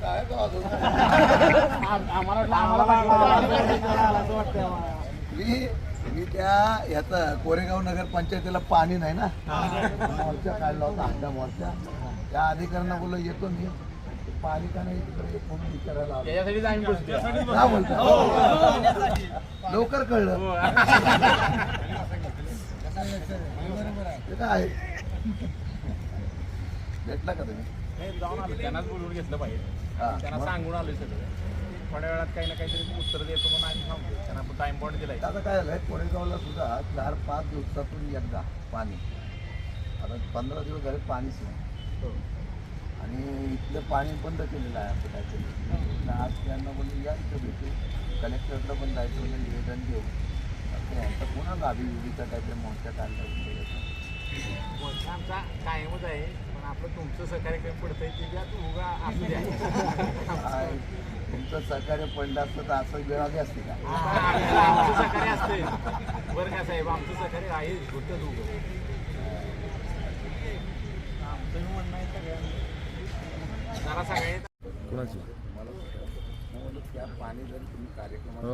काय? आम्हाला मी मी त्या याचा कोरेगाव नगर पंचायतीला पाणी नाही ना? मोर्चा काढला होता अंडा मोर्चा. त्या अधिकाऱ्यांना बोललो येतो मी. पाणी का नाही तिकडे फोन विचारायला बोलता. लवकर कळलं. काय आहे? भेटला का तुम्ही? नाही, जाऊन आलो. त्यांनाच बोलवून घेतलं पाहिजे. हा, त्यांना? सांगून आलोय सगळं. थोड्या वेळात काही ना काहीतरी उत्तर देतो म्हणून आम्ही थांबतो त्यांना आपण टाइम बॉन्ड दिलाय. आता काय झालंय? कोरेगावला सुद्धा चार पाच दिवसातून एकदा पाणी. आता पंधरा दिवस झाले पाणीच नाही. आणि इथलं पाणी बंद केलेलं आहे असं काहीतरी. तर आज त्यांना बोलून या इथं भेटू. कलेक्टरला पण जायचं म्हणजे निवेदन देऊ. आता यांचा पुन्हा गावी विधीचा काहीतरी मोर्चा काढला मोर्चा आमचा कायमच आहे. आपलं तुमचं सहकार्य कमी पडतंय ते द्या तू उगा असू द्या काय तुमचं सहकार्य पडलं असतं तर असं वेळ आली असते का? आमचं आमचं सहकार्य असतंय. बरं का साहेब आमचं सहकार्य आहे होतं तू आमचं म्हणणं आहे सगळ्यांना जरा कुणाची? त्या पाणी जर तुम्ही. कार्यक्रमात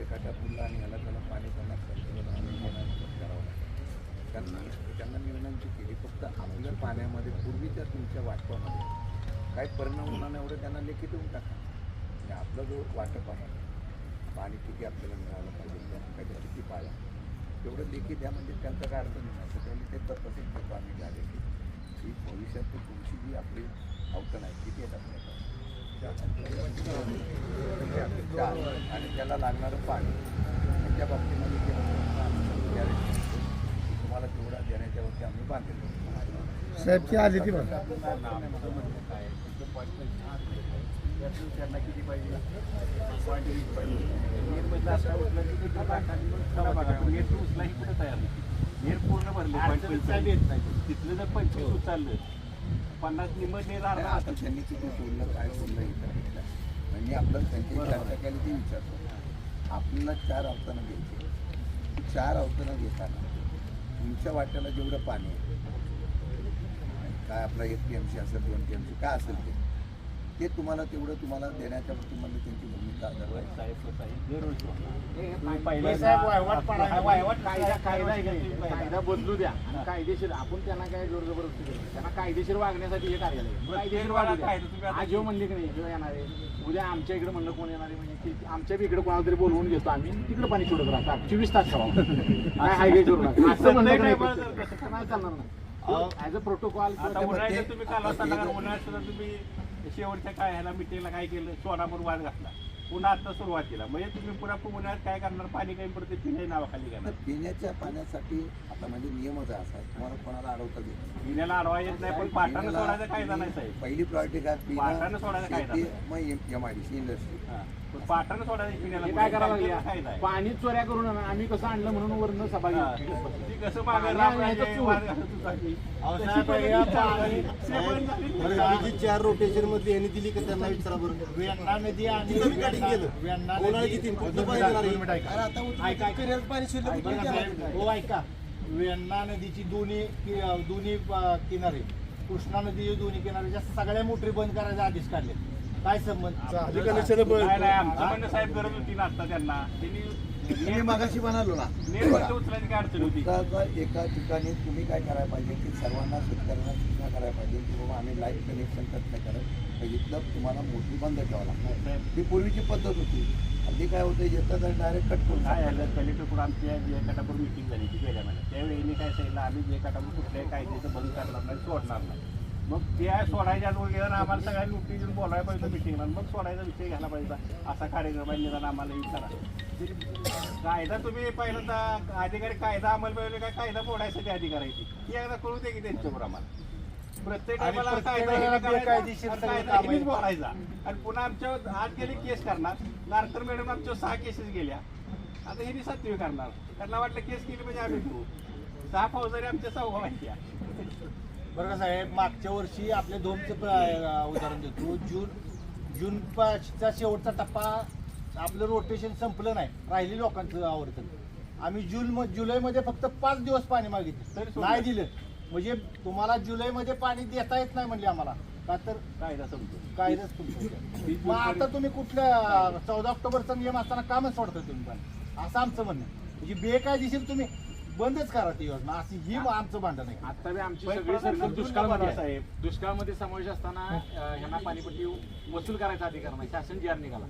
एखाद्या पुरला आणि ह्याला त्याला पाणी त्यांना खर्च करावं त्यांना त्यांना मी विनंती केली. फक्त आपल्या पाण्यामध्ये पूर्वीच्या तुमच्या वाटपामध्ये काही परिणाम होणार नाही एवढं त्यांना लेखी देऊन टाका. म्हणजे आणि आपला जो वाटप आहे पाणी किती आपल्याला मिळालं पाहिजे त्यानं किती पाया तेवढं लेखी द्या म्हणजे त्यांचं काय अडचण नाही. तर त्यांनी ते तर तसेच देतो आम्ही झाले की की भविष्यात तुमची जी आपली अवतण आहे किती आहेत आपल्याकडे आणि त्याला लागणारं पाणी त्या बाबतीमध्ये जे आम्ही guarantee देतो की तुम्हाला तेवढा देण्याच्या बाबतीत आली ती बघा. त्यांना किती पाहिजे पॉईंट वीस पाहिजे उचला की किती टाकायची मग चला बघा कुठं तयार नीर पूर्ण भरले पॉईंट पंचवीस येत नाही तिथलं जर पंचवीस उचललं पन्नास निम्मं नीर अर्धा आता त्यांनी किती सोडलं काय सोडलं इथं म्हणजे आपलं त्यांची चर्चा केली ती विचारतो आपल्याला चार अवतानं घ्यायची. चार अवतानं घेताना तुमच्या वाट्याला जेवढं पाणी आहे. काय आपला एक टी एम सी असेल दोन टी एम सी काय असेल ते? ते तुम्हाला तेवढं तुम्हाला देण्याच्या बाबतीमध्ये त्यांची भूमिका कायदा बदलू द्या. आणि कायदेशीर आपण त्यांना काय जोर जबरदस्ती करू? त्यांना कायदेशीर वागण्यासाठी हे कार्यालय. कायदेशीर वागू. आज ह्यो म्हणले की नाही येणार आहे. उद्या आमच्या इकडे म्हणलं कोण येणार आहे? म्हणजे की आमच्या बी इकडे कोणाला तरी बोलवून घेतो आम्ही. तिकडे पाणी सोडत राहतो चोवीस तास ठेवा. काय हायवे असं म्हणलं. तसं नाही चालणार नाही ॲज अ प्रोटोकॉल आता उन्हाळ्यात तुम्ही काल उन्हाळ्यात सुद्धा तुम्ही शेवटच्या काय ह्याला मिटिंगला काय केलं? सोनापूर वाद घातला. पुन्हा आता सुरुवातीला. म्हणजे तुम्ही पुन्हा उन्हाळ्यात काय करणार? पाणी कमी पडते पिण्या नावाखाली करणार. पिण्याच्या पाण्यासाठी आता म्हणजे नियमच आहे असा. आहे. तुम्हाला कोणाला अडवता येत नाही. पिण्याला अडवा येत नाही पण पाटानं सोडायचा कायदा नाही साहेब. पहिली प्रायोरिटी काय? पाटानं सोडायचा कायदा मग M I D C industry पाटानं सोडायचं पिण्याला. काय करावं पाणी चोऱ्या करून. आम्ही कसं आणलं म्हणून वरनं सभा कसं चार. रोटेशनमध्ये यांनी दिली का त्यांना विचारा बरं. वेण्णा नदी आणि उन्हाळ्याची तीन कुठलं पाणी देणार आहे? अरे आता पाणी शिल्लक हो ऐका वेण्णा नदीची दोन्ही कि- दोन्ही अं, किनारे कृष्णा नदीचे दोन्ही किनारे जास्त सगळ्या मोटरी बंद करायचे आदेश काढले काय संबंध नाही, नाही, आमचं म्हणणं साहेब गरज होती ना आता त्यांना त्यांनी मी मागाशी म्हणालो ना एका ठिकाणी तुम्ही काय करायला पाहिजे की सर्वांना शेतकऱ्यांना सूचना करायला पाहिजे की बाबा आम्ही लाइट कनेक्शन कट नाही करत. इथलं तुम्हाला मोठी बंद ठेवावं लागणार. ही पूर्वीची पद्धत होती. हल्ली काय होतं येतात आणि डायरेक्ट कट करून काय. झालं? कलेक्टरकडून आमची जे गटापूर मिटिंग झाली ती गेल्या महिन्यात त्यावेळी काय सांगितलं आम्ही जे गटापूर कुठल्याही कायद्याचं बंद करणार नाही सोडणार नाही. मग ते सोडायच्या आत वगैरे आम्हाला सगळ्यांनी नोटीस देऊन बोलायला पाहिजे मिटिंगला मग सोडायचा विषय घ्यायला पाहिजे असा कार्यक्रम आहे निदान आम्हाला विचारा कायदा तुम्ही पहिल्यांदा अधिकारी कायदा अंमलबजावणी काय कायदा मोडायसाठी अधिकारी आहे ती. एकदा कळू दे की त्यांच्यावर आम्हाला. प्रत्येक कायदा आहे. बोलायचा. आणि पुन्हा आमच्या आज गेली केस करणार. नारकर मॅडम आमच्या सहा केसेस गेल्या. आता हे सातवी करणार. त्यांना वाटलं केस केली म्हणजे आम्ही करू सहा फौजदारी आमच्या सहावा माहिती आहे. बरं का साहेब मागच्या वर्षी आपल्या दोनचं प- अं, उदाहरण देतो. जून जून पाचचा शेवटचा टप्पा आपलं रोटेशन संपलं नाही. राहिली लोकांचं आवर्तन. आम्ही जून म- जुलैमध्ये फक्त पाच दिवस पाणी तरी मागितलं सोडलं. नाही दिलं. म्हणजे तुम्हाला जुलैमध्ये पाणी देता येत नाही म्हणले आम्हाला. का तर कायदा समजतो कायदाच तुमचं मग आता तुम्ही कुठल्या चौदा ऑक्टोबरचा नियम असताना कामच सोडता तुम्ही पण. असं आमचं म्हणणं आहे. म्हणजे बेकायदेशीर तुम्ही बंदच करा ती योजना. अशी ही आमचं भांडण आहे. आता बी आमची सगळी मंत्री दुष्काळामध्ये आहे. साहेब. दुष्काळामध्ये समावेश असताना अं, ह्यांना पाणीपट्टी वसूल करायचा अधिकार नाही. शासन जी आर निघाला.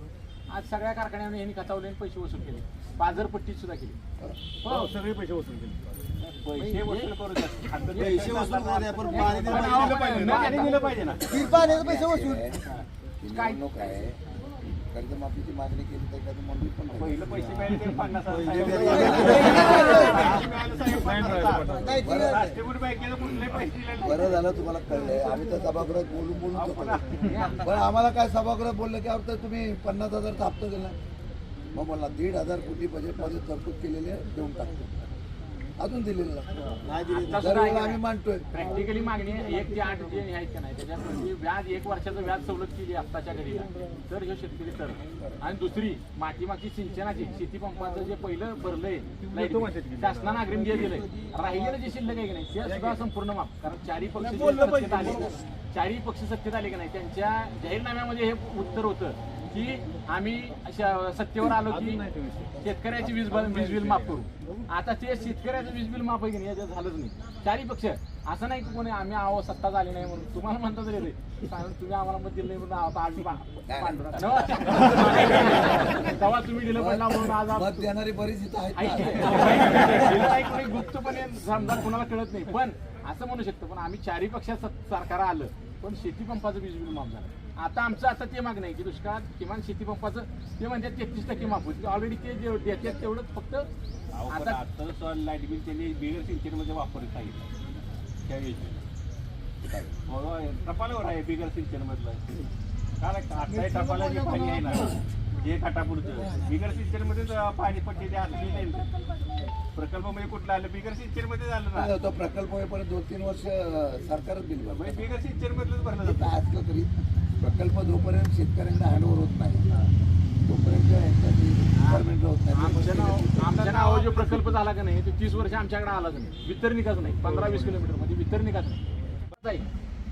आज सगळ्या कारखान्यांनी ह्यांनी खतावले आणि पैसे वसूल केले. बाजारपट्टी सुद्धा केली. हो सगळे पैसे वसूल केले. पैसे वसूल करू द्या. आता ते पैसे वसूल करू द्या, पण पाणी दिलं पण पाहिजे. दिलं पाहिजे ना. पाणी दिलं पाहिजे. ना ती पाण्याचे पैसे वसूल निवडणूक आहे. कर्जमाफीची मागणी केली तर एखादी मंजूर पण. पहिलं पैसे मिळाले पन्नास हजार. बरं, झालं तुम्हाला कळलंय. आम्ही तर सभागृहात बोलून बोलून. पण आम्हाला काय सभागृहात बोललं की आता तुम्ही पन्नास हजारचा हप्ता दिला. मग मला दीड हजार कोटी बजेटमध्ये तरतूद केलेली आहे देऊन टाकतो. अजून दिलेलं नाही. दरवेळेला आम्ही? मांडतोय प्रॅक्टिकली मागणी एक ते आठ जे आहेत का नाही त्याच्यामध्ये व्याज एक वर्षाचं व्याज सवलत केली हप्ताच्या घडीला. तर हे शेतकरी तर. आणि दुसरी मागची सिंचनाची शेती पंपाचं जे पहिलं भरलंय शासनानं अग्रिम जे दिलंय. राहिलेलं जे शिल्लक आहे की नाही ते सुद्धा संपूर्ण माफ. कारण चारही पक्ष सत्तेत आले. चारही पक्ष सत्तेत आले की नाही त्यांच्या जाहीरनाम्यामध्ये हे उत्तर होतं. की आम्ही सत्तेवर आलो की शेतकऱ्याची वीज वीज बिल माफ करू. आता ते शेतकऱ्याचं वीज बिल माफ आहे की नाही याच्यात झालंच नाही. चारही पक्ष असं नाही की कोणी आम्ही आहो सत्ता झाली नाही म्हणून. तुम्हाला म्हणता तरी तुम्ही आम्हाला मत दिलं नाही म्हणून. तेव्हा तुम्ही दिलं पण ना म्हणून आज देणारी बरीच कोणी गुप्तपणे समजा कुणाला कळत नाही. पण असं म्हणू शकतो पण आम्ही चारही पक्षात सरकार आलं पण शेती पंपाचं वीज बिल माफ झालं. आता आमचं आता ते मागणं आहे की दुष्काळात किमान शेती पंपाचं ते म्हणजे तेहतीस टक्के माफ होईल. ऑलरेडी ते जे देतात तेवढंच फक्त अहो, पण आता आता सण लाइट बिल त्यांनी बिगर सिंचनमध्ये वापरत सांगितलं त्या योजनेला हो, टपालावर आहे बिगर सिंचन मधलं कारण आता टपाला जे पाणी आहे ना जे काटापुरचं बिगर सिंचनमध्ये पाणी पट्टी नाही. प्रकल्पमध्ये कुठलं आलं? बिगर सिंचनमध्ये झालं ना तो प्रकल्प होईपर्यंत दोन तीन वर्ष सरकारच बिल. म्हणजे बिगर सिंचन मधलंच भरलं जातं. असलं तरी प्रकल्प जोपर्यंत शेतकऱ्यांना हँडओव्हर होत नाही तोपर्यंत यांच्या जी requirement होत नाही. आमच्या नाव आमच्या नावावर जो प्रकल्प झाला का नाही तो तीस वर्ष आमच्याकडे आलाच नाही. वितरणिकाच नाही. पंधरा वीस किलोमीटरमध्ये वितरणिकाच नाही. बस आहे.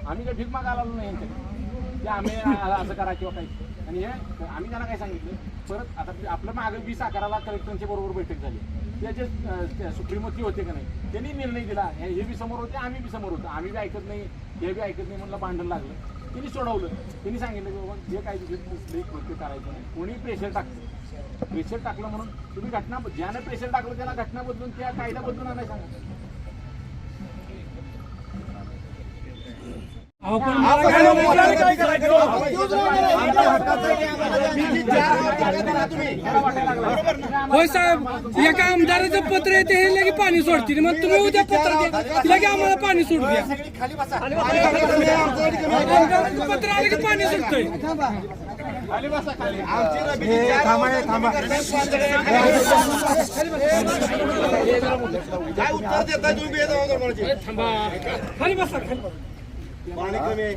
आम्ही काही भीक मागायला आलो नाही यांच्याकडे. ते आम्ही असं करा किंवा काही आणि हे आम्ही त्यांना काय सांगितलं? परत आता आपलं मागं वीस अकराला कलेक्टरांच्या बरोबर बैठक झाली. त्याचे सुप्रीमोती होते का नाही त्यांनी निर्णय दिला. हे हे बी समोर होते आम्ही बी समोर होतो. आम्ही बी ऐकत नाही हे बी ऐकत नाही म्हणलं भांडण लागलं. त्यांनी सोडवलं. त्यांनी सांगितलं की बाबा जे काय तिथे कुठले कृत्य करायचं नाही कोणी प्रेशर टाकतं प्रेशर टाकलं म्हणून तुम्ही घटना ज्यानं प्रेशर टाकलं त्याला घटना बदलून त्या कायदा बदलून आणायला सांगा. होय साहेब एका आमदाराचं पत्र येते हे लगे पाणी सोडतील. मग तुम्ही उद्या पत्र द्या लगे आम्हाला पाणी सोडू द्या. पत्र आलं की पाणी सुटतंय काय उत्तर देता तुम्ही बेजावाब म्हणायचे? खाली बसा. खाली पाणी कमी आहे.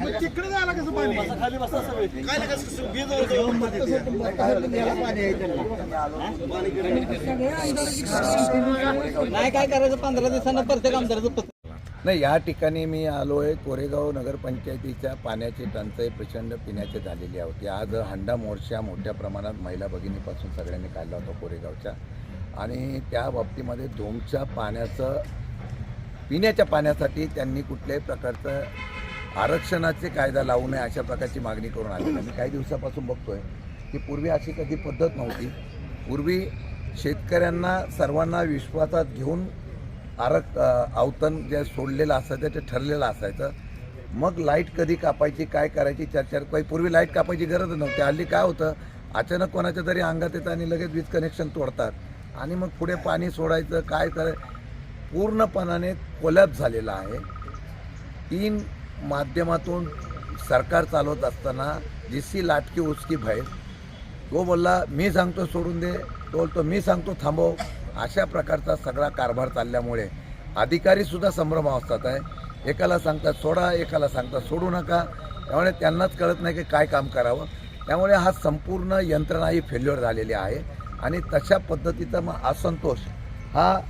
मग तिकडे जायला कसं पाणी? खाली बसा सगळे. काय नाही कसं बेजावाब नाही काय करायचं? पंधरा दिवसांना प्रत्येक आमदाराचं नाही या ठिकाणी मी आलो आहे. कोरेगाव नगरपंचायतीच्या पाण्याची टंचाई प्रचंड पिण्याची झालेली होती. आज हंडा मोर्चा मोठ्या प्रमाणात महिला भगिनीपासून सगळ्यांनी काढला होता कोरेगावच्या. आणि त्या बाबतीमध्ये धोमच्या पाण्याचं पिण्याच्या पाण्यासाठी त्यांनी कुठल्याही प्रकारचं आरक्षणाचे कायदा लावू नये अशा प्रकारची मागणी करून आली मी काही दिवसापासून बघतोय की पूर्वी अशी कधी पद्धत नव्हती. पूर्वी शेतकऱ्यांना सर्वांना विश्वासात घेऊन आरक अवतन जे सोडलेलं असायचं ते ठरलेलं असायचं. मग लाइट कधी कापायची काय करायची चर्चा काही पूर्वी लाइट कापायची गरज नव्हती. हल्ली काय होतं अचानक कोणाच्या तरी अंगात येतं आणि लगेच वीज कनेक्शन तोडतात. आणि मग पुढे पाणी सोडायचं काय कराय पूर्णपणाने कोलॅप झालेला आहे. तीन माध्यमातून सरकार चालवत असताना जिसी लाटकी उसकी भय. तो बोलला मी सांगतो सोडून दे. तो बोलतो मी सांगतो थांबव. अशा प्रकारचा सगळा कारभार चालल्यामुळे अधिकारीसुद्धा संभ्रमावस्थात आहे. एकाला सांगतात सोडा. एकाला सांगतात सोडू नका. त्यामुळे त्यांनाच कळत नाही की काय काम करावं. त्यामुळे हा संपूर्ण यंत्रणा ही फेल्युअर झालेली आहे. आणि तशा पद्धतीचा मग असंतोष हा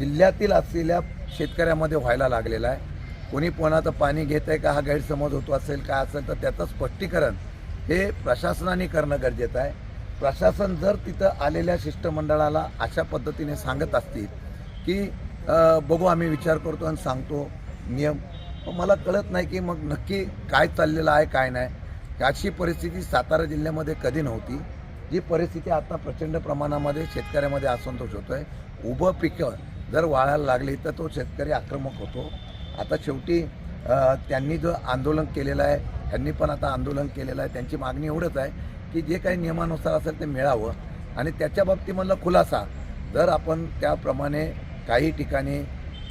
जिल्ह्यातील असलेल्या शेतकऱ्यामध्ये व्हायला लागलेला आहे. कोणी कोणाचं पाणी घेत आहे का हा गैरसमज होतो असेल काय असेल तर त्याचं स्पष्टीकरण हे प्रशासनाने करणं गरजेचं आहे. प्रशासन जर तिथं आलेल्या शिष्टमंडळाला अशा पद्धतीने सांगत असतील की बघू आम्ही विचार करतो आणि सांगतो नियम. पण मला कळत नाही की मग नक्की काय चाललेलं आहे काय नाही. अशी परिस्थिती सातारा जिल्ह्यामध्ये कधी नव्हती. जी परिस्थिती आता प्रचंड प्रमाणामध्ये शेतकऱ्यामध्ये असंतोष होतो आहे उभं पिकं जर वाळायला लागली तर तो शेतकरी आक्रमक होतो. आता शेवटी त्यांनी जो आंदोलन केलेलं आहे त्यांनी पण आता आंदोलन केलेलं आहे. त्यांची मागणी एवढंच आहे की जे काही नियमानुसार असेल ते मिळावं. आणि त्याच्या बाबतीमधला खुलासा. जर आपण त्याप्रमाणे काही ठिकाणी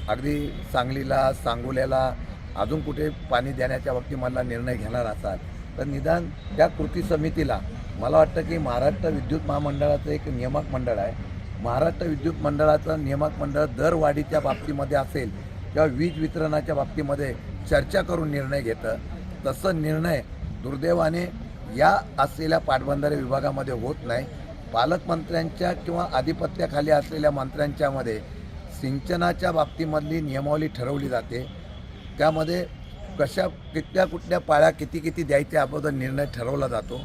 अगदी सांगलीला सांगोल्याला अजून कुठे पाणी देण्याच्या बाबतीमधला निर्णय घेणार असाल तर निदान त्या कृती समितीला मला वाटतं की महाराष्ट्र विद्युत महामंडळाचं एक नियामक मंडळ आहे. महाराष्ट्र विद्युत मंडळाचं नियामक मंडळ दरवाढीच्या बाबतीमध्ये असेल किंवा वीज वितरणाच्या बाबतीमध्ये चर्चा करून निर्णय घेतं तसं निर्णय दुर्दैवाने या असलेल्या पाटबंधारे विभागामध्ये होत नाही. पालकमंत्र्यांच्या किंवा आधिपत्याखाली असलेल्या मंत्र्यांच्यामध्ये सिंचनाच्या बाबतीमधली नियमावली ठरवली जाते. त्यामध्ये कशा कितल्या कुठल्या पाळ्या किती किती द्यायच्या अगोदर निर्णय ठरवला जातो.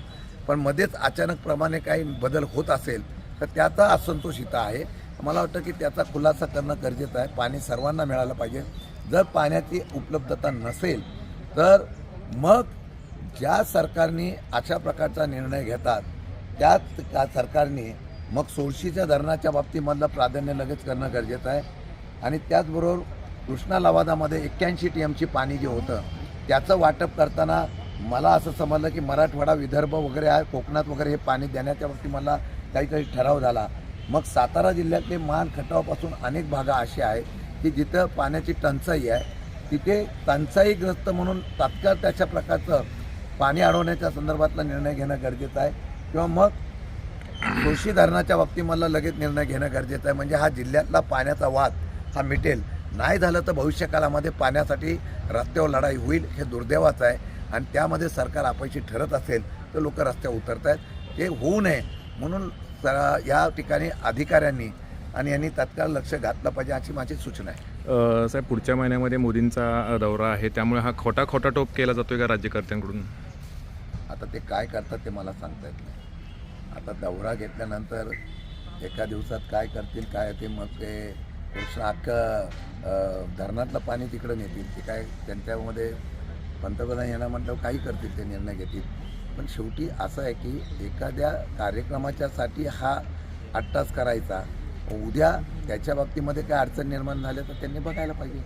पण मध्येच अचानकप्रमाणे काही बदल होत असेल तर त्याचा असंतोष इथं आहे. मला वाटतं की त्याचा खुलासा करणं गरजेचं आहे. पाणी सर्वांना मिळालं पाहिजे. जर पाण्याची उपलब्धता नसेल तर मग ज्या सरकारने अशा प्रकारचा निर्णय घेतात त्याच का सरकारने मग सोळशीच्या धरणाच्या बाबतीमधलं प्राधान्य लगेच करणं गरजेचं आहे. आणि त्याचबरोबर कृष्णा लवादामध्ये एक्क्याऐंशी टी एमची पाणी जे होतं त्याचं वाटप करताना मला असं समजलं की मराठवाडा विदर्भ वगैरे आहे कोकणात वगैरे हे पाणी देण्याच्या बाबतीत मला काही काही ठराव झाला. मग सातारा जिल्ह्यातले मान खटावापासून अनेक भागा असे आहेत की जिथं पाण्याची टंचाई आहे. तिथे टंचाईग्रस्त म्हणून तात्काळ त्याच्या प्रकारचं पाणी अडवण्याच्या संदर्भातला निर्णय घेणं गरजेचं आहे. किंवा मग कृषी धरणाच्या बाबतीमधला लगेच निर्णय घेणं गरजेचं आहे. म्हणजे हा जिल्ह्यातला पाण्याचा वाद हा मिटेल. नाही झालं तर भविष्यकाळामध्ये पाण्यासाठी रस्त्यावर लढाई होईल हे दुर्दैवाचं आहे. आणि त्यामध्ये सरकार अपयशी ठरत असेल तर लोक रस्त्यावर उतरत आहेत ते होऊ नये म्हणून स- या ठिकाणी अधिकाऱ्यांनी आणि यांनी तत्काळ लक्ष घातलं पाहिजे अशी माझी सूचना आहे. साहेब पुढच्या महिन्यामध्ये मोदींचा दौरा आहे त्यामुळे हा खोटा खोटा टोप केला जातोय का राज्यकर्त्यांकडून? आता ते काय करतात ते मला सांगता येत नाही. आता दौरा घेतल्यानंतर एका दिवसात काय करतील काय ते मग ते कृष्ण अख्खं धरणातलं पाणी तिकडं नेतील ते काय त्यांच्यामध्ये पंतप्रधान यांना म्हटलं काही करतील ते निर्णय घेतील. पण शेवटी असं आहे की एखाद्या कार्यक्रमाच्यासाठी हा अट्टास करायचा. उद्या त्याच्या बाबतीमध्ये काय अडचण निर्माण झाल्या तर त्यांनी बघायला पाहिजे.